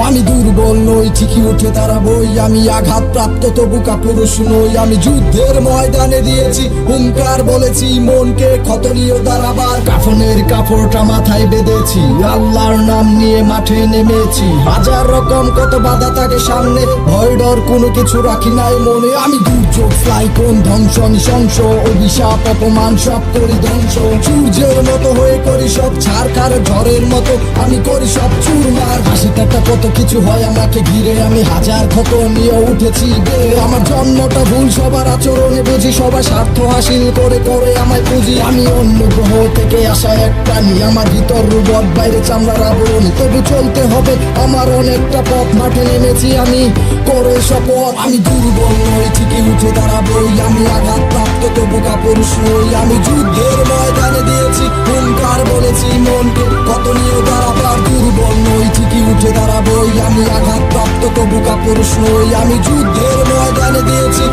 আমি দুর্বল নই, ঠিকই উঠে দাঁড়াবই। আমি আঘাত প্রাপ্ত তবু কাপুরুষ নই। আমি যুদ্ধের ময়দানে দিয়েছি, হুঙ্কার বলেছি, মনকে ক্ষত নিয়ে দাঁড়াবার। কাফনের কাপড়টা মাথায় বেঁধেছি, আল্লাহর নাম নিয়ে মাঠে নেমেছি। হাজার রকম কত বাধা থাকে সামনে, ভয় ডর কোনো কিছু রাখি নাই মনে। আমি দুর্যোগ, ফ্লাই কোন ধ্বংস নৃশংস অভিশাপ, অপমান, সব করি ধ্বংস। সূর্যের মতো হয়ে করি সব ছাড়খার ঝড়ের মতো আমি করি সব। কত কিছু হয় আমাকে ঘিরে, আমি হাজার ক্ষত নিয়ে উঠেছি আমার জন্মটা ভুল, সবার আচরণে বুঝি সবাই স্বার্থ হাসিল করে করে আমায় বুঝি আমি অন্য গ্রহ থেকে আসা এক প্রাণী আমার ভিতর রুবট বাইরে চামড়ার আবরণ। তবু চলতে হবে, আমার অনেকটা পথ, মাঠে নেমেছি আমি, করে শপথ। আমি দুর্বল নই, ঠিকই উঠে দাঁড়াবই আমি আঘাত প্রাপ্ত তবু কাপুরুষ নই। আমি যুদ্ধের ময়দানে দিয়েছি, হুঙ্কার বলেছি মনকে কত নিয়ে দাঁড়াবার। দুর্বল নই, ঠিকই উঠে দাঁড়াবই আমি আঘাত প্রাপ্ত তবু কাপুরুষ নই। আমি যুদ্ধের ময়দানে দিয়েছি।